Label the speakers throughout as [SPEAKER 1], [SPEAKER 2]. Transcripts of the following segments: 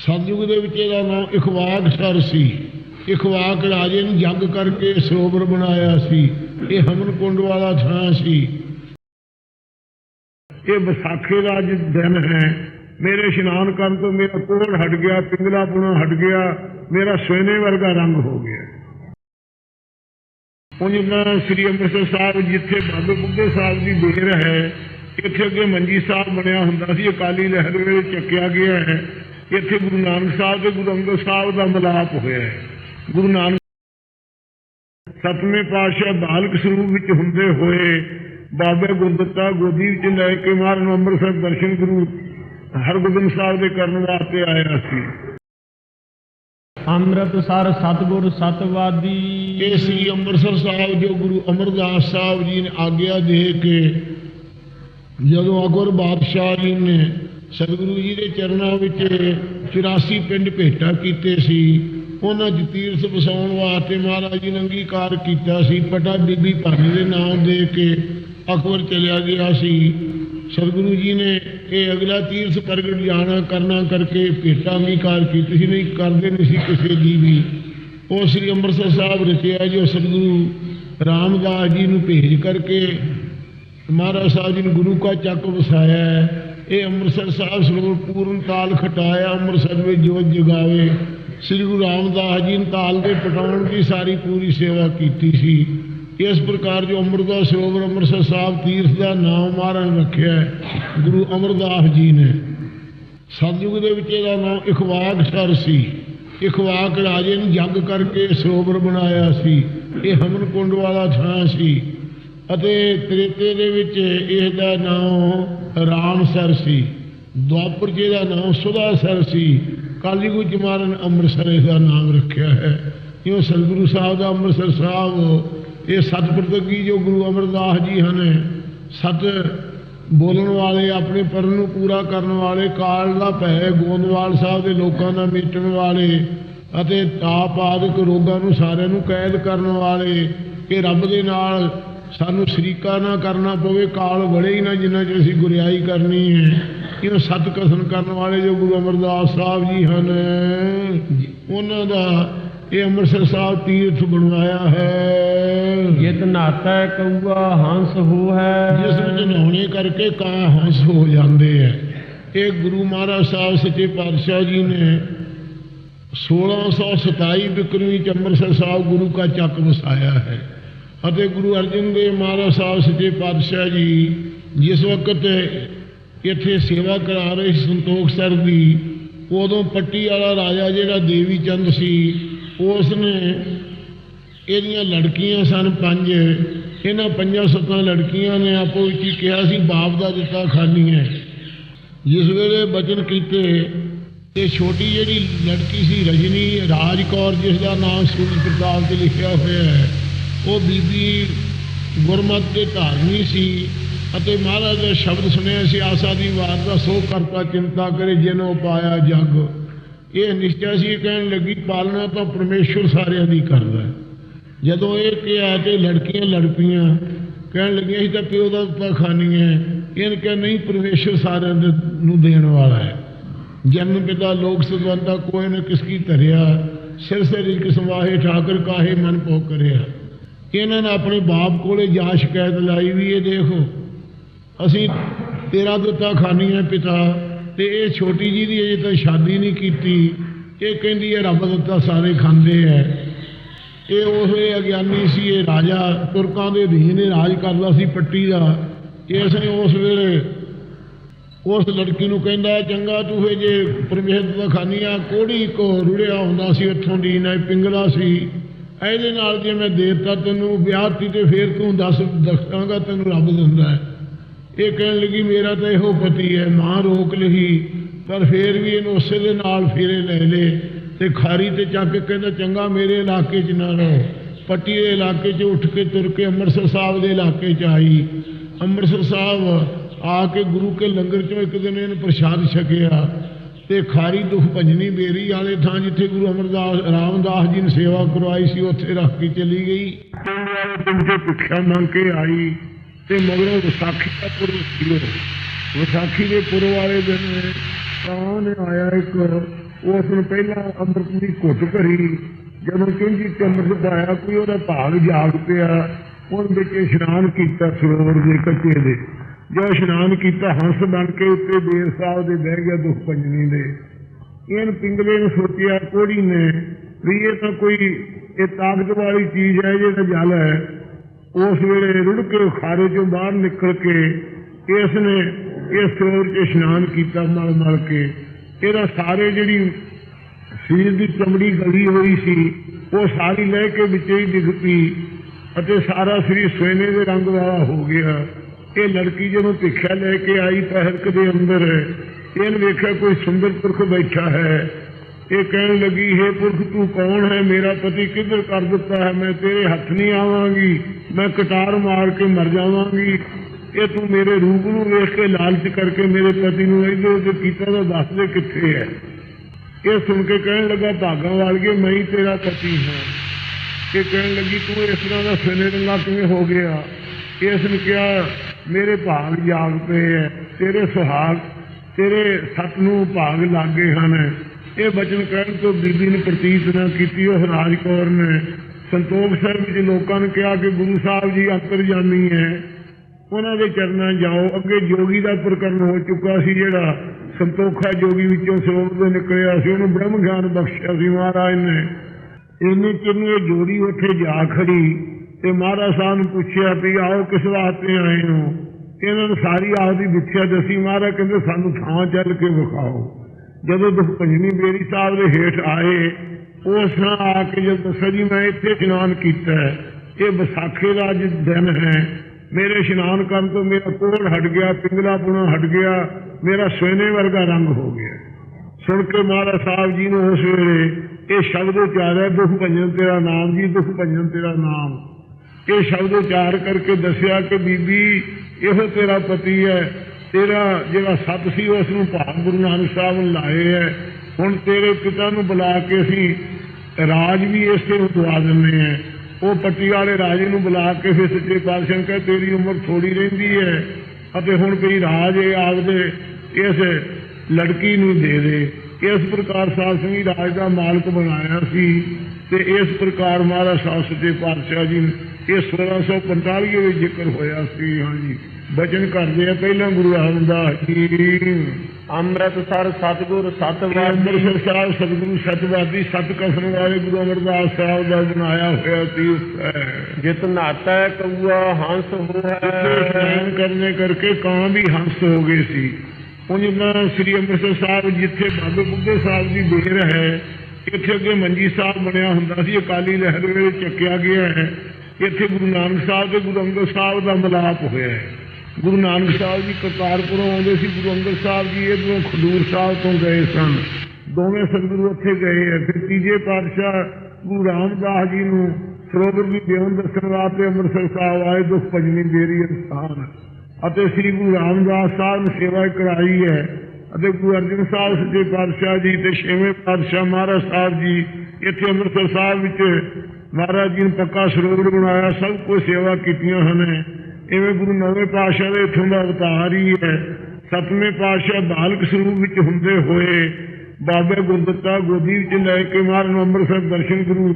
[SPEAKER 1] ਸਤਯੁਗ ਦੇ ਵਿੱਚ ਇਹਦਾ ਨਾਮ ਇਖਵਾਕ ਸਰ ਸੀ। ਇਖਵਾਕ ਰਾਜੇ ਨੇ ਜੱਗ ਕਰਕੇ ਸਰੋਵਰ ਬਣਾਇਆ ਸੀ। ਇਹ ਹਮਨ ਕੁੰਡ ਵਾਲਾ ਥਾਂ ਸੀ। ਇਹ ਵਿਸਾਖੀ ਦਾ ਅੱਜ ਦਿਨ ਹੈ, ਮੇਰੇ ਇਸ਼ਨਾਨ ਕਰਨ ਤੋਂ ਮੇਰਾ ਕੋੜ ਹਟ ਗਿਆ, ਪਿੰਗਲਾ ਪੁਣਾ ਹਟ ਗਿਆ, ਮੇਰਾ ਸੋਨੇ ਵਰਗਾ ਰੰਗ ਹੋ ਗਿਆ। ਉਂਝ ਮੈਂ ਸ੍ਰੀ ਅੰਮ੍ਰਿਤਸਰ ਸਾਹਿਬ, ਜਿੱਥੇ ਬਾਬੇ ਬੁੱਢੇ ਸਾਹਿਬ ਦੀ ਦੇਰ ਹੈ, ਇੱਥੇ ਅੱਗੇ ਮੰਜੀ ਸਾਹਿਬ ਬਣਿਆ ਹੁੰਦਾ ਸੀ, ਅਕਾਲੀ ਲਹਿਰ ਵੇਲੇ ਚੱਕਿਆ ਗਿਆ ਹੈ। ਇੱਥੇ ਗੁਰੂ ਨਾਨਕ ਸਾਹਿਬ ਤੇ ਗੁਰੂ ਅੰਗਦ ਸਾਹਿਬ ਦਾ ਮਿਲਾਪ ਹੋਇਆ ਹੈ। ਗੁਰੂ ਨਾਨਕ ਸਤਵੇਂ ਪਾਤਸ਼ਾਹ ਬਾਲਕ ਸਰੂਪ ਵਿੱਚ ਹੁੰਦੇ ਹੋਏ ਬਾਬੇ ਗੁਰਦੱਤਾ ਗੋਦੀ ਵਿੱਚ ਲੈ ਕੇ ਮਾਰਨ ਅੰਮ੍ਰਿਤਸਰ ਦਰਸ਼ਨ ਗੁਰੂ ਹਰਗੋਬਿੰਦ ਸਾਹਿਬ ਦੇ ਕਰਨ ਵਾਸਤੇ ਆਇਆ ਸੀ।
[SPEAKER 2] ਅੰਮ੍ਰਿਤਸਰ ਸਤਿਗੁਰ ਸਤਵਾਦੀ।
[SPEAKER 1] ਇਹ ਸ੍ਰੀ ਅੰਮ੍ਰਿਤਸਰ ਸਾਹਿਬ ਜੋ ਗੁਰੂ ਅਮਰਦਾਸ ਸਾਹਿਬ ਜੀ ਨੇ ਆਗਿਆ ਦੇ ਕੇ ਜਦੋਂ ਅਕਬਰ ਬਾਦਸ਼ਾਹ ਜੀ ਨੇ ਸਤਿਗੁਰੂ ਜੀ ਦੇ ਚਰਨਾਂ ਵਿੱਚ 84 ਪਿੰਡ ਭੇਟਾ ਕੀਤੇ ਸੀ। ਉਹਨਾਂ 'ਚ ਤੀਰਥ ਵਸਾਉਣ ਵਾਸਤੇ ਮਹਾਰਾਜ ਜੀ ਨੇ ਅੰਗੀਕਾਰ ਕੀਤਾ ਸੀ। ਪਟਾ ਬੀਬੀ ਭਾਨੀ ਦੇ ਨਾਮ ਦੇ ਕੇ ਅਕਬਰ ਚਲਿਆ ਗਿਆ ਸੀ। ਸਤਿਗੁਰੂ ਜੀ ਨੇ ਇਹ ਅਗਲਾ ਤੀਰਥ ਪ੍ਰਗਟ ਜਾਣਾ ਕਰਨਾ ਕਰਕੇ ਭੇਟਾ ਅੰਗੀਕਾਰ ਕੀਤੀ। ਸੀ ਨਹੀਂ ਕਰਦੇ ਨਹੀਂ ਸੀ ਕਿਸੇ ਦੀ ਵੀ। ਉਹ ਸ੍ਰੀ ਅੰਮ੍ਰਿਤਸਰ ਸਾਹਿਬ ਰਚਿਆ ਜੋ ਸਤਿਗੁਰੂ ਰਾਮਦਾਸ ਜੀ ਨੂੰ ਭੇਜ ਕਰਕੇ ਮਹਾਰਾਜ ਸਾਹਿਬ ਜੀ ਨੇ ਗੁਰੂ ਕਾ ਚੱਕ ਵਸਾਇਆ। ਇਹ ਅੰਮ੍ਰਿਤਸਰ ਸਾਹਿਬ ਸਰੋਵਰ ਪੂਰਨ ਤਾਲ ਖਟਾਇਆ, ਅੰਮ੍ਰਿਤਸਰ ਵਿੱਚ ਜੋਤ ਜਗਾਵੇ। ਸ੍ਰੀ ਗੁਰੂ ਰਾਮਦਾਸ ਜੀ ਨੇ ਤਾਲ ਦੇ ਪਟਾਉਣ ਦੀ ਸਾਰੀ ਪੂਰੀ ਸੇਵਾ ਕੀਤੀ ਸੀ। ਇਸ ਪ੍ਰਕਾਰ ਜੋ ਅੰਮ੍ਰਿਤਸਰ ਸਰੋਵਰ ਅੰਮ੍ਰਿਤਸਰ ਸਾਹਿਬ ਤੀਰਥ ਦਾ ਨਾਮ ਮਾਰਨ ਰੱਖਿਆ ਗੁਰੂ ਅਮਰਦਾਸ ਜੀ ਨੇ। ਸਤਯੁਗ ਦੇ ਵਿੱਚ ਇਹਦਾ ਨਾਮ ਇਖਵਾਕ ਸਰ ਸੀ। ਇਖਵਾਕ ਰਾਜੇ ਨੇ ਜੱਗ ਕਰਕੇ ਸਰੋਵਰ ਬਣਾਇਆ ਸੀ। ਇਹ ਹਮਨ ਕੁੰਡ ਵਾਲਾ ਥਾਂ ਸੀ। ਅਤੇ ਤ੍ਰੇਤੇ ਦੇ ਵਿੱਚ ਇਸ ਦਾ ਨਾਮ ਰਾਮਸਰ ਸੀ। ਦੁਆਪਰ ਜੀ ਦਾ ਨਾਮ ਸੁਦਾਸਰ ਸੀ। ਕਾਲੀਗੂ ਜਮਾਰਨ ਅੰਮ੍ਰਿਤਸਰ ਇਸ ਦਾ ਨਾਮ ਰੱਖਿਆ ਹੈ। ਇਹ ਸਤਿਗੁਰੂ ਸਾਹਿਬ ਦਾ ਅੰਮ੍ਰਿਤਸਰ ਸਾਹਿਬ, ਇਹ ਸਤਿਪੁਰਤਗੀ ਜੋ ਗੁਰੂ ਅਮਰਦਾਸ ਜੀ ਹਨ, ਸਤ ਬੋਲਣ ਵਾਲੇ, ਆਪਣੇ ਪਰਨ ਨੂੰ ਪੂਰਾ ਕਰਨ ਵਾਲੇ, ਕਾਲ ਦਾ ਭੈ ਗੋਂਦਵਾਲ ਸਾਹਿਬ ਦੇ ਲੋਕਾਂ ਦਾ ਮੇਟਣ ਵਾਲੇ ਅਤੇ ਤਾਪ ਆਦਿਕ ਰੋਗਾਂ ਨੂੰ ਸਾਰਿਆਂ ਨੂੰ ਕੈਦ ਕਰਨ ਵਾਲੇ, ਕਿ ਰੱਬ ਦੇ ਨਾਲ ਸਾਨੂੰ ਸ਼ਰੀਕਾ ਨਾ ਕਰਨਾ ਪਵੇ ਕਾਲ ਵੜੇ ਹੀ ਨਾ ਜਿੰਨਾ ਚ ਅਸੀਂ ਗੁਰਿਆਈ ਕਰਨੀ ਹੈ। ਇਹ ਸਤ ਕਥਨ ਕਰਨ ਵਾਲੇ ਜੋ ਗੁਰੂ ਅਮਰਦਾਸ ਸਾਹਿਬ ਜੀ ਹਨ ਉਹਨਾਂ ਦਾ ਇਹ ਅੰਮ੍ਰਿਤਸਰ ਸਾਹਿਬ ਤੀਰਥ ਬਣਵਾਇਆ ਹੈ।
[SPEAKER 2] ਜਿਤ ਨਾਤਾ ਕਊਆ ਹੰਸ ਹੋ ਹੈ।
[SPEAKER 1] ਜਿਸ ਵਿੱਚ ਨਹਾਉਣੇ ਕਰਕੇ ਕਾਂ ਹੰਸ ਹੋ ਜਾਂਦੇ ਹੈ। ਇਹ ਗੁਰੂ ਮਹਾਰਾਜ ਸਾਹਿਬ ਸੱਚੇ ਪਾਤਸ਼ਾਹ ਜੀ ਨੇ 1627 ਬਿਕਰਮੀ ਚ ਅੰਮ੍ਰਿਤਸਰ ਸਾਹਿਬ ਗੁਰੂ ਕਾ ਚੱਕ ਵਸਾਇਆ ਹੈ। ਅਤੇ ਗੁਰੂ ਅਰਜਨ ਦੇਵ ਮਹਾਰਾਜ ਸਾਹਿਬ ਸੱਚੇ ਪਾਤਸ਼ਾਹ ਜੀ, ਜਿਸ ਵਕਤ ਇੱਥੇ ਸੇਵਾ ਕਰਾ ਰਹੇ ਸੀ ਸੰਤੋਖ ਸਰ ਦੀ, ਉਦੋਂ ਪੱਟੀ ਵਾਲਾ ਰਾਜਾ ਜਿਹੜਾ ਦੇਵੀ ਚੰਦ ਸੀ ਉਸ ਨੇ ਇਹਦੀਆਂ ਲੜਕੀਆਂ ਸਨ ਪੰਜ, ਇਹਨਾਂ ਪੰਜਾਂ ਸੱਤਾਂ ਲੜਕੀਆਂ ਨੇ ਆਪੋ ਵਿੱਚ ਹੀ ਕਿਹਾ ਸੀ, ਬਾਪ ਦਾ ਦਿੱਤਾ ਖਾਨੀ ਹੈ। ਜਿਸ ਵੇਲੇ ਬਚਨ ਕੀਤੇ, ਤੇ ਛੋਟੀ ਜਿਹੜੀ ਲੜਕੀ ਸੀ ਰਜਨੀ ਰਾਜ ਕੌਰ ਜਿਸ ਦਾ ਨਾਮ ਸੂਰਜ ਪ੍ਰਤਾਪ ਤੇ ਲਿਖਿਆ ਹੋਇਆ ਹੈ ਉਹ ਬੀਬੀ ਗੁਰਮਤ ਦੇ ਧਾਰਨੀ ਸੀ ਅਤੇ ਮਹਾਰਾਜ ਦਾ ਸ਼ਬਦ ਸੁਣਿਆ ਸੀ, ਆਸਾ ਦੀ ਵਾਰ ਦਾ ਸੋ ਕਰਤਾ, ਚਿੰਤਾ ਕਰੇ, ਜਿਨੋ ਪਾਇਆ ਜਗ। ਇਹ ਨਿਸ਼ਚੈ ਸੀ, ਕਹਿਣ ਲੱਗੀ, ਪਾਲਣਾ ਤਾਂ ਪਰਮੇਸ਼ਵਰ ਸਾਰਿਆਂ ਦੀ ਕਰਦਾ ਜਦੋਂ ਇਹ ਕਿਹਾ ਤੇ ਲੜਕੀਆਂ ਲੜ ਪਈਆਂ ਕਹਿਣ ਲੱਗੀਆਂ ਸੀ ਤਾਂ ਪਿਓ ਦਾ ਦਿੱਤਾ ਖਾਣੀ ਹੈ। ਇਹਨ ਕਿਹਾ, ਨਹੀਂ ਪਰਮੇਸ਼ਵਰ ਸਾਰਿਆਂ ਦੇ ਨੂੰ ਦੇਣ ਵਾਲਾ ਹੈ। ਜਨਮ ਪਿਤਾ, ਲੋਕ ਸਦਵੰਤਾ ਕੋਈ ਨ ਕਿਸ ਕੀ ਧਰਿਆ, ਸਿਰ ਸਿਰ ਇੱਕ ਸਮਾਹੇ ਠਾਕਰ, ਕਾਹੇ ਮਨ ਭੋਗ ਕਰਿਆ। ਕਿ ਇਹਨਾਂ ਨੇ ਆਪਣੇ ਬਾਪ ਕੋਲੇ ਜਾ ਸ਼ਿਕਾਇਤ ਲਾਈ ਵੀ ਇਹ ਦੇਖੋ। ਅਸੀਂ ਤੇਰਾ ਦਿੱਤਾ ਖਾਨੀ ਹੈ ਪਿਤਾ ਤੇ ਇਹ ਛੋਟੀ ਜੀ ਦੀ ਅਜੇ ਤਾਂ ਸ਼ਾਦੀ ਨਹੀਂ ਕੀਤੀ। ਇਹ ਕਹਿੰਦੀ ਹੈ ਰੱਬ ਦਿੱਤਾ ਸਾਰੇ ਖਾਂਦੇ ਐ ਇਹ ਉਸ ਵੇਲੇ ਅਗਿਆਨੀ ਸੀ, ਇਹ ਰਾਜਾ, ਤੁਰਕਾਂ ਦੇ ਅਧੀਨ ਇਹ ਰਾਜ ਕਰਦਾ ਸੀ ਪੱਟੀ ਦਾ। ਇਸ ਨੇ ਉਸ ਵੇਲੇ ਉਸ ਲੜਕੀ ਨੂੰ ਕਹਿੰਦਾ, ਚੰਗਾ ਤੂੰ ਇਹ ਜੇ ਪਰਮੇਸ਼ਰ ਦਾ ਖਾਨੀਆਂ ਕੋੜੀ ਕੋ ਰੁੜਿਆ ਹੁੰਦਾ ਸੀ ਉੱਥੋਂ ਦੀ ਨਾ ਇਹ ਪਿੰਗਲਾ ਸੀ। ਇਹਦੇ ਨਾਲ ਜੇ ਮੈਂ ਦੇਤਾ ਤੈਨੂੰ ਵਿਆਹਤੀ ਤੇ ਫੇਰ ਤੂੰ ਦੱਸ, ਦੱਸਾਂਗਾ ਤੈਨੂੰ ਰੱਬ ਦਿੰਦਾ ਹੈ। ਇਹ ਕਹਿਣ ਲੱਗੀ, ਮੇਰਾ ਤਾਂ ਇਹੋ ਪਤੀ ਹੈ, ਮਾਂ ਰੋਕ ਲਈ, ਪਰ ਫੇਰ ਵੀ ਇਹਨੂੰ ਉਸੇ ਦੇ ਨਾਲ ਫੇਰੇ ਲੈ ਲੇ ਤੇ ਖਾਰੀ ਤੇ ਚੱਕ ਕੇ ਕਹਿੰਦਾ, ਚੰਗਾ ਮੇਰੇ ਇਲਾਕੇ 'ਚ ਨਾ ਰਹੋ। ਪੱਟੀ ਦੇ ਇਲਾਕੇ 'ਚ ਉੱਠ ਕੇ ਤੁਰ ਕੇ ਅੰਮ੍ਰਿਤਸਰ ਸਾਹਿਬ ਦੇ ਇਲਾਕੇ 'ਚ ਆਈ। ਅੰਮ੍ਰਿਤਸਰ ਸਾਹਿਬ ਆ ਕੇ ਗੁਰੂ ਕੇ ਲੰਗਰ 'ਚੋਂ ਇੱਕ ਦਿਨ ਇਹਨੇ ਪ੍ਰਸ਼ਾਦ ਛਕਿਆ। ਤੇ ਖਾਰੀ ਦੁਖ ਭੰਜਨੀ ਬੇਰੀ ਵਾਲੇ ਥਾਂ ਜਿੱਥੇ ਗੁਰੂ ਅਮਰਦਾਸ, ਰਾਮਦਾਸ ਜੀ ਨੇ ਸੇਵਾ ਕਰਵਾਈ ਸੀ, ਉੱਥੇ ਰੱਖ ਕੇ ਚਲੀ ਗਈ। ਪਿੰਡ ਵਾਲੇ ਪਿੰਡ ਤੋਂ ਭੁੱਖਿਆ ਮੰਗ ਕੇ ਆਈ ਤੇ ਮਗਰੋਂ ਵਿਸਾਖੀ ਦਾ ਪੁਰਬ ਸੀ ਵਿਸਾਖੀ ਦੇ ਪੁਰਬ ਵਾਲੇ ਦਿਨ ਕਾਂ ਆਇਆ ਇੱਕ ਉਸ ਨੂੰ ਪਹਿਲਾਂ ਅੰਮ੍ਰਿਤ ਦੀ ਘੁੱਟ ਭਰੀ, ਜਦੋਂ ਕਿੰਜੀ ਅੰਮ੍ਰਿਤ ਪਾਇਆ ਕੋਈ ਉਹਦਾ ਭਾਗ ਜਾਗ ਪਿਆ, ਉਹਦੇ ਵਿੱਚ ਇਸ਼ਨਾਨ ਕੀਤਾ ਸਰੋਵਰ ਦੇ ਕੱਚੇ ਦੇ। ਜੋ ਇਸ਼ਨਾਨ ਕੀਤਾ, ਹੰਸ ਬਣ ਕੇ ਉੱਤੇ ਬੇਰ ਸਾਹਿਬ ਦੇ ਬਹਿ ਗਿਆ ਦੁੱਖ ਪੰਜਨੀ ਦੇ। ਇਹਨ ਪਿੰਗਲੇ ਨੂੰ ਸੋਚਿਆ ਕੋੜੀ ਨੇ, ਵੀ ਇਹ ਤਾਂ ਕੋਈ, ਇਹ ਤਾਕਤ ਵਾਲੀ ਚੀਜ਼ ਹੈ ਜਿਹੜਾ ਜਲ ਹੈ। ਉਸ ਵੇਲੇ ਰੁੜ ਕੇ ਖਾਰੇ ਚੋਂ ਬਾਹਰ ਨਿਕਲ ਕੇ ਇਸ ਨੇ ਇਸ ਸਰੋਵਰ 'ਚ ਇਸ਼ਨਾਨ ਕੀਤਾ ਮਲ ਮਲ ਕੇ। ਇਹਦਾ ਸਾਰੇ ਜਿਹੜੀ ਸਰੀਰ ਦੀ ਚਮੜੀ ਗਲੀ ਹੋਈ ਸੀ, ਉਹ ਸਾਰੀ ਲੈ ਕੇ ਵਿੱਚੇ ਹੀ ਡਿੱਗ ਪਈ ਅਤੇ ਸਾਰਾ ਸਰੀਰ ਸੋਨੇ ਦੇ ਰੰਗ ਵਾਲਾ ਹੋ ਗਿਆ। ਇਹ ਲੜਕੀ ਜਦੋਂ ਭਿੱਖਿਆ ਲੈ ਕੇ ਆਈ ਪਹਿਰਕ ਦੇ ਅੰਦਰ, ਇਹਨ ਵੇਖਿਆ ਕੋਈ ਸੁੰਦਰ ਪੁਰਖ ਬੈਠਾ ਹੈ। ਇਹ ਕਹਿਣ ਲੱਗੀ, ਹੈ ਪੁਰਖ, ਤੂੰ ਕੌਣ ਹੈ? ਮੇਰਾ ਪਤੀ ਕਿੱਧਰ ਕਰ ਦਿੱਤਾ ਹੈ? ਮੈਂ ਤੇਰੇ ਹੱਥ ਨਹੀਂ ਆਵਾਂਗੀ। ਮੈਂ ਕਟਾਰ ਮਾਰ ਕੇ ਮਰ ਜਾਵਾਂਗੀ। ਇਹ ਤੂੰ ਮੇਰੇ ਰੂਪ ਨੂੰ ਵੇਖ ਕੇ ਲਾਲਚ ਕਰਕੇ ਮੇਰੇ ਪਤੀ ਨੂੰ ਇੱਧਰ ਉੱਧਰ ਕੀਤਾ ਤਾਂ ਦੱਸ ਦੇ ਕਿੱਥੇ ਹੈ? ਇਹ ਸੁਣ ਕੇ ਕਹਿਣ ਲੱਗਾ, ਭਾਗਾਂ ਵਾਲੀਏ, ਮੈਂ ਹੀ ਤੇਰਾ ਪਤੀ ਹਾਂ। ਇਹ ਕਹਿਣ ਲੱਗੀ, ਤੂੰ ਇਸ ਤਰ੍ਹਾਂ ਦਾ ਸਨੇ ਰੰਗਾ ਕਿਵੇਂ ਹੋ ਗਿਆ? ਇਸ ਨੇ ਕਿਹਾ ਮੇਰੇ ਭਾਗ ਜਾਗ ਪਏ ਐ, ਤੇਰੇ ਸੁਹਾਗ, ਤੇਰੇ ਸਤ ਨੂੰ ਭਾਗ ਲਾਗੇ ਹਨ। ਇਹ ਬਚਨ ਕਰਨ ਤੋਂ ਬੀਬੀ ਨੇ ਪ੍ਰਤੀਤ ਨਾ ਕੀਤੀ, ਉਹ ਰਾਜ ਕੌਰ ਨੇ। ਸੰਤੋਖ ਸਾਹਿਬ ਵਿੱਚ ਲੋਕਾਂ ਨੂੰ ਕਿਹਾ ਕਿ ਗੁਰੂ ਸਾਹਿਬ ਜੀ ਅੰਤਰਜਾਮੀ ਹੈ ਉਹਨਾਂ ਦੇ ਚਰਨਾਂ ਜਾਓ, ਅੱਗੇ ਜੋਗੀ ਦਾ ਪ੍ਰਕਰਨ ਹੋ ਚੁੱਕਾ ਸੀ ਜਿਹੜਾ ਸੰਤੋਖਾ ਜੋਗੀ ਵਿੱਚੋਂ ਸਰੋਵਰ ਤੋਂ ਨਿਕਲਿਆ ਸੀ, ਉਹਨੂੰ ਬ੍ਰਹਮ ਗਿਆਨ ਬਖਸ਼ਿਆ ਸੀ ਮਹਾਰਾਜ ਨੇ। ਇੰਨੇ ਚਿਰ ਨੂੰ ਇਹ ਜੋੜੀ ਉੱਥੇ ਜਾ ਖੜੀ। ਤੇ ਮਹਾਰਾਜ ਸਾਹਿਬ ਨੂੰ ਪੁੱਛਿਆ ਵੀ ਆਓ ਕਿਸ ਵਾਸਤੇ ਆਏ ਹੋ? ਇਹਨਾਂ ਨੇ ਸਾਰੀ ਆਪਦੀ ਵਿਖਿਆ ਦੱਸੀ, ਮਹਾਰਾਜ ਕਹਿੰਦੇ ਸਾਨੂੰ ਥਾਂ ਚੱਲ ਕੇ ਵਿਖਾਓ। ਜਦੋਂ ਦੁਖ ਪੰਜਵੀਂ ਬੇਰੀ ਸਾਹਿਬ ਦੇ ਹੇਠ ਆਏ ਉਸ ਨਾਲ ਆ ਕੇ ਜਦ ਦੱਸਿਆ, ਜੀ, ਮੈਂ ਇੱਥੇ ਇਸ਼ਨਾਨ ਕੀਤਾ ਇਹ ਵਿਸਾਖੀ ਦਾ ਅੱਜ ਦਿਨ ਹੈ। ਮੇਰੇ ਇਸ਼ਨਾਨ ਕਰਨ ਤੋਂ ਮੇਰਾ ਕੋੜ ਹਟ ਗਿਆ, ਪਿੰਗਲਾ ਪੁਣਾ ਹਟ ਗਿਆ, ਮੇਰਾ ਸੋਨੇ ਵਰਗਾ ਰੰਗ ਹੋ ਗਿਆ। ਸੁਣ ਕੇ ਮਹਾਰਾਜ ਸਾਹਿਬ ਜੀ ਨੂੰ ਉਸ ਵੇਲੇ ਇਹ ਸ਼ਬਦ ਉਚਾਰਿਆ ਦੁਖ ਭੰਜਨ ਤੇਰਾ ਨਾਮ ਜੀ, ਦੁਖ ਭੰਜਨ ਤੇਰਾ ਨਾਮ। ਇਹ ਸ਼ਬਦ ਉਚਾਰ ਕਰਕੇ ਦੱਸਿਆ ਕਿ ਬੀਬੀ, ਇਹੋ ਤੇਰਾ ਪਤੀ ਹੈ। ਤੇਰਾ ਜਿਹੜਾ ਸਤ ਸੀ ਉਸ ਨੂੰ ਭਾਗ ਗੁਰੂ ਨਾਨਕ ਸਾਹਿਬ ਨੇ ਲਾਏ ਹੈ। ਹੁਣ ਤੇਰੇ ਪਿਤਾ ਨੂੰ ਬੁਲਾ ਕੇ ਅਸੀਂ ਰਾਜ ਵੀ ਇਸੇ ਨੂੰ ਦਵਾ ਦਿੰਦੇ ਆ ਉਹ ਪੱਟੀ ਵਾਲੇ ਰਾਜੇ ਨੂੰ ਬੁਲਾ ਕੇ ਫਿਰ ਸੱਚੇ ਪਾਤਸ਼ਾਹ ਨੂੰ ਕਹੇ, ਤੇਰੀ ਉਮਰ ਥੋੜੀ ਰਹਿੰਦੀ ਹੈ ਅਤੇ ਹੁਣ ਕੋਈ ਰਾਜ ਇਹ ਆਪਦੇ ਇਸ ਲੜਕੀ ਨੂੰ ਦੇ ਦੇ। ਇਸ ਪ੍ਰਕਾਰ ਸਾਧ ਸੰਗੀ ਰਾਜ ਦਾ ਮਾਲਕ ਬਣਾਇਆ ਸੀ ਤੇ ਇਸ ਪ੍ਰਕਾਰ ਮਹਾਰਾਜ ਸਾਹਿਬ ਸੱਚੇ ਪਾਤਸ਼ਾਹ ਜੀ ਇਹ 1645 ਵਿੱਚ ਜ਼ਿਕਰ ਹੋਇਆ ਸੀ ਹਾਂਜੀ ਬਚਨ ਕਰਦੇ ਆ ਪਹਿਲਾਂ ਗੁਰੂ ਰਾਮਦਾਸ ਜੀ।
[SPEAKER 2] ਅੰਮ੍ਰਿਤਸਰ ਸਤਿਗੁਰ ਸਤਵਾਦੀ
[SPEAKER 1] ਅੰਮ੍ਰਿਤਸਰ ਸਾਹਿਬ ਸਤਿਗੁਰੂ ਸਤਵਾਦੀ ਸਤ ਕਸਮ ਵਾਲੇ ਗੁਰੂ ਅਮਰਦਾਸ ਸਾਹਿਬ ਦਾ ਬਣਾਇਆ ਹੋਇਆ ਹੈ
[SPEAKER 2] ਜਿਤ ਨਾਤਾ ਕਊਆ ਹੰਸ
[SPEAKER 1] ਇੱਥੇ
[SPEAKER 2] ਹੋਇ
[SPEAKER 1] ਇਸ਼ਨਾਨ ਕਰਨੇ ਕਰਕੇ ਕਾਂ ਵੀ ਹੰਸ ਹੋ ਗਏ ਸੀ। ਉਂਝ ਤਾਂ ਸ੍ਰੀ ਅੰਮ੍ਰਿਤਸਰ ਸਾਹਿਬ ਜਿੱਥੇ ਬਾਬੇ ਬੁੱਢੇ ਸਾਹਿਬ ਦੀ ਦੇਰ ਹੈ, ਇੱਥੇ ਅੱਗੇ ਮੰਜੀ ਸਾਹਿਬ ਬਣਿਆ ਹੁੰਦਾ ਸੀ, ਅਕਾਲੀ ਲਹਿਰ ਵੇਲੇ ਚੱਕਿਆ ਗਿਆ ਹੈ। ਇੱਥੇ ਗੁਰੂ ਨਾਨਕ ਸਾਹਿਬ ਤੇ ਗੁਰੂ ਅੰਗਦ ਸਾਹਿਬ ਦਾ ਮਿਲਾਪ ਹੋਇਆ ਹੈ। ਗੁਰੂ ਨਾਨਕ ਸਾਹਿਬ ਜੀ ਕਰਤਾਰਪੁਰੋਂ ਆਉਂਦੇ ਸੀ, ਗੁਰੂ ਅੰਗਦ ਸਾਹਿਬ ਜੀ ਇਧਰੋਂ ਖਡੂਰ ਸਾਹਿਬ ਤੋਂ ਗਏ ਸਨ। ਦੋਵੇਂ ਸਤਿਗੁਰੂ ਉੱਥੇ ਗਏ ਹੈ। ਫਿਰ ਤੀਜੇ ਪਾਤਸ਼ਾਹ ਗੁਰੂ ਰਾਮਦਾਸ ਜੀ ਨੂੰ ਸਰੋਵਰ ਦੀ ਦੇਵਨ ਦੱਸਣ ਵਾਸਤੇ ਅੰਮ੍ਰਿਤਸਰ ਸਾਹਿਬ ਆਏ, ਦੁੱਖ ਪੰਜਵੀਂ ਦੇਰੀ ਅਸਥਾਨ। ਅਤੇ ਸ੍ਰੀ ਗੁਰੂ ਰਾਮਦਾਸ ਸਾਹਿਬ ਨੇ ਸੇਵਾ ਕਰਾਈ ਹੈ। ਅਤੇ ਗੁਰੂ ਅਰਜਨ ਸਾਹਿਬ ਸੱਚੇ ਪਾਤਸ਼ਾਹ ਜੀ ਤੇ ਛੇਵੇਂ ਪਾਤਸ਼ਾਹ ਮਹਾਰਾਜ ਸਾਹਿਬ ਜੀ, ਇੱਥੇ ਅੰਮ੍ਰਿਤਸਰ ਸਾਹਿਬ ਵਿੱਚ ਮਹਾਰਾਜ ਜੀ ਨੇ ਪੱਕਾ ਸਰੋਵਰ ਬਣਾਇਆ, ਸਭ ਕੁਝ ਸੇਵਾ ਕੀਤੀਆਂ ਹਨ। ਇਵੇਂ ਗੁਰੂ ਨਵੇਂ ਪਾਤਸ਼ਾਹ ਦੇ ਇੱਥੋਂ ਦਾ ਅਵਤਾਰ ਹੀ ਹੈ। ਸਤਵੇਂ ਪਾਤਸ਼ਾਹ ਬਾਲਕ ਸਰੂਪ ਵਿੱਚ ਹੁੰਦੇ ਹੋਏ ਬਾਬੇ ਗੁਰਦੱਤਾ ਗੋਦੀ ਵਿੱਚ ਲੈ ਕੇ ਮਹਾਰਾਜ ਨੂੰ ਅੰਮ੍ਰਿਤਸਰ ਦਰਸ਼ਨ ਗੁਰੂ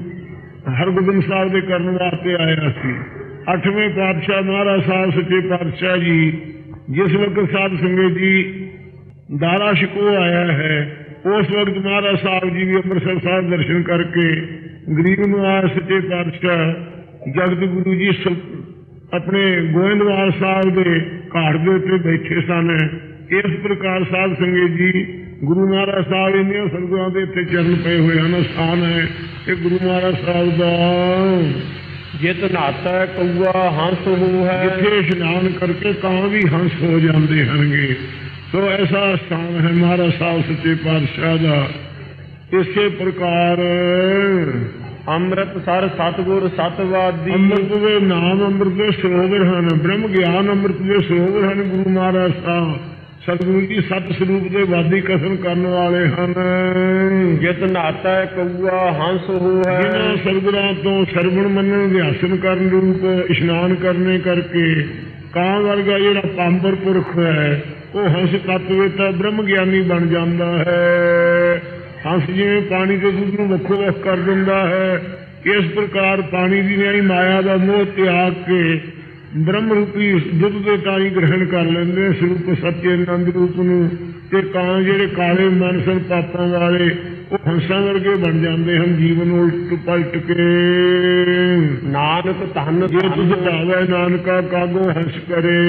[SPEAKER 1] ਹਰਗੋਬਿੰਦ ਸਾਹਿਬ ਦੇ ਕਰਨ ਵਾਸਤੇ ਆਇਆ ਸੀ। ਅੱਠਵੇਂ ਪਾਤਸ਼ਾਹ ਮਹਾਰਾਜ ਸਾਹਿਬ ਸੱਚੇ ਪਾਤਸ਼ਾਹ ਜੀ, ਜਿਸ ਵਕਤ ਸਾਧ ਸੰਗਤ ਜੀ ਦਾਰਾ ਸ਼ਿਕੋ ਆਇਆ ਹੈ, ਉਸ ਵਕਤ ਮਹਾਰਾਜ ਸਾਹਿਬ ਜੀ ਵੀ ਅੰਮ੍ਰਿਤਸਰ ਸਾਹਿਬ ਦਰਸ਼ਨ ਕਰਕੇ ਗਰੀਬ ਨਿਵਾਸ ਸੱਚੇ ਪਾਤਸ਼ਾਹ ਜਗਤ ਗੁਰੂ ਜੀ ਸ- ਆਪਣੇ ਗੋਇੰਦਵਾਲ ਸਾਹਿਬ ਦੇ ਘਾਟ ਦੇ ਉੱਤੇ ਬੈਠੇ ਸਨ। ਇਸ ਪ੍ਰਕਾਰ ਸਾਧ ਸੰਗਤ ਜੀ ਗੁਰੂ ਮਹਾਰਾਜ ਸਾਹਿਬ ਇੰਨੇ ਸੰਗਤਾਂ ਦੇ ਇੱਥੇ ਚਰਨ ਪਏ ਹੋਏ ਹਨ, ਸਥਾਨ ਹੈ, ਇਹ ਗੁਰੂ ਮਹਾਰਾਜ ਸਾਹਿਬ ਦਾ
[SPEAKER 2] ਜਿਤ ਨਾਤਾ ਕਊਆ ਹੰਸ ਹੋਇ
[SPEAKER 1] ਜਿੱਥੇ ਇਸ਼ਨਾਨ ਕਰਕੇ ਕਾਂ ਵੀ ਹੰਸ ਹੋ ਜਾਂਦੇ ਹਨਗੇ ਸੋ ਐਸਾ ਸਥਾਨ ਹੈ ਮਹਾਰਾਜ ਸਾਹਿਬ ਸੱਚੇ ਪਾਤਸ਼ਾਹ ਦਾ। ਇਸੇ ਪ੍ਰਕਾਰ
[SPEAKER 2] ਅੰਮ੍ਰਿਤਸਰ ਸਤਿਗੁਰ ਸਤਵਾਦੀ।
[SPEAKER 1] ਅੰਮ੍ਰਿਤ ਦੇ ਨਾਮ ਅੰਮ੍ਰਿਤ ਦੇ ਸਰੋਵਰ ਹਨ। ਬ੍ਰਹਮ ਗਿਆਨ ਅੰਮ੍ਰਿਤ ਦੇ ਸਰੋਵਰ ਹਨ ਗੁਰੂ ਮਹਾਰਾਜ ਸਾਹਿਬ। ਸਤਿਗੁਰੂ ਜੀ ਸਤ ਸਰੂਪ ਦੇ ਵਾਦੀ ਕਥਨ ਕਰਨ ਵਾਲੇ ਹਨ।
[SPEAKER 2] ਜਿਤ ਨਾਤਾ ਕਊਆ ਹੰਸ ਹੋਇ
[SPEAKER 1] ਜਿਨ੍ਹਾਂ ਸਤਿਗੁਰਾਂ ਤੋਂ ਸਰਵਣ ਮੰਨਣ ਅਭਿਆਸਨ ਕਰਨ ਰੂਪ ਇਸ਼ਨਾਨ ਕਰਨੇ ਕਰਕੇ ਕਾਂ ਵਰਗਾ ਜਿਹੜਾ ਪਾਂਬਰ ਪੁਰਖ ਹੈ ਉਹ ਹੰਸ ਤੱਤ ਵਿੱਚ ਬ੍ਰਹਮ ਗਿਆਨੀ ਬਣ ਜਾਂਦਾ ਹੈ। ਹੰਸ ਜਿਵੇਂ ਪਾਣੀ ਦੇ ਦੁੱਧ ਨੂੰ ਵੱਖੋ ਵੱਖ ਕਰ ਦਿੰਦਾ ਹੈ ਇਸ ਪ੍ਰਕਾਰ ਪਾਣੀ ਦੀ ਨਿਆਈ ਮਾਇਆ ਦਾ ਮੋਹ ਤਿਆਗ ਕੇ ਬ੍ਰਹਮ ਰੂਪੀ ਦੁੱਧ ਦੇ ਤਾਈ ਗ੍ਰਹਿਣ ਕਰ ਲੈਂਦੇ ਸਰੂਪ ਸੱਚੇ ਆਨੰਦ ਰੂਪ ਨੂੰ। ਤੇ ਕਾਂ ਜਿਹੜੇ ਕਾਲੇ ਮਨ ਸਨ ਪਾਪਾਂ ਵਾਲੇ ਉਹ ਹੰਸਾਂ ਵਰਗੇ ਬਣ ਜਾਂਦੇ ਹਨ ਜੀਵਨ ਉਲਟ ਪਲਟ ਕੇ।
[SPEAKER 2] ਨਾਨਕ ਧਨ
[SPEAKER 1] ਜੇ ਤੁਝ ਭਾਵੈ ਨਾਨਕਾ ਕਾਗੋ ਹੰਸ ਕਰੇ।